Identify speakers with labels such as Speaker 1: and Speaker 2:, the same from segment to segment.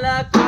Speaker 1: la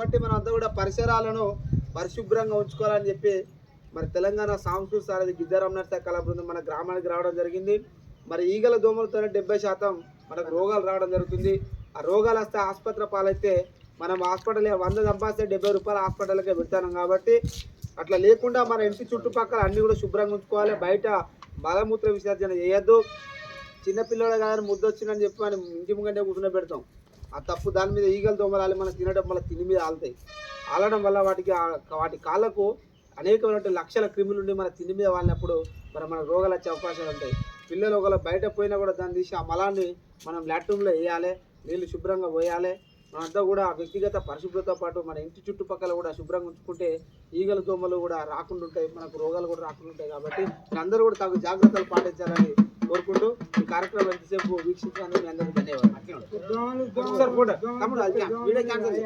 Speaker 1: కాబట్టి మనం అంత కూడా పరిసరాలను పరిశుభ్రంగా ఉంచుకోవాలని చెప్పి మరి తెలంగాణ సాంస్కృతిక సారథి గిద్దరం కళా బృందం మన గ్రామానికి రావడం జరిగింది. మరి ఈగల దోమలతోనే డెబ్బై శాతం మనకు రోగాలు రావడం జరుగుతుంది. ఆ రోగాలు వస్తే ఆసుపత్రి పాలైతే మనం హాస్పిటల్ వంద సంపాదిస్తే డెబ్బై రూపాయలు హాస్పిటల్కే పెడతాం కాబట్టి అట్లా లేకుండా మన ఇంటి చుట్టుపక్కల అన్నీ కూడా శుభ్రంగా ఉంచుకోవాలి. బయట మలమూత్ర విసర్జన చేయొద్దు. చిన్నపిల్లలు కానీ ముద్దు వచ్చిందని చెప్పి మనం ఇంటి ముంగంటే కూర్చుని పెడతాం. ఆ తప్పు దాని మీద ఈగలు దోమలాలి మనం తినడం వల్ల తిని మీద ఆలుతాయి. ఆలడం వల్ల వాటికి వాటి కాళ్ళకు అనేకమైన లక్షల క్రిములు ఉండి మన తిండి మీద వాలినప్పుడు మరి మన రోగాలు వచ్చే అవకాశాలు ఉంటాయి. పిల్లలు ఒకవేళ బయట పోయినా కూడా దాన్ని తీసి ఆ మలాన్ని మనం లాట్రూమ్లో వేయాలి నీళ్ళు శుభ్రంగా పోయాలి. మనంతా కూడా వ్యక్తిగత పరిశుభ్రతతో పాటు మన ఇంటి చుట్టుపక్కల కూడా శుభ్రంగా ఉంచుకుంటే ఈగల దోమలు కూడా రాకుండా ఉంటాయి మనకు రోగాలు కూడా రాకుండా ఉంటాయి కాబట్టి అందరూ కూడా తగు జాగ్రత్తలు పాటించాలని కార్యక్రమం ఎంతసేపు వీక్షించినందుకు మీ అందరికీ ధన్యవాదాలు.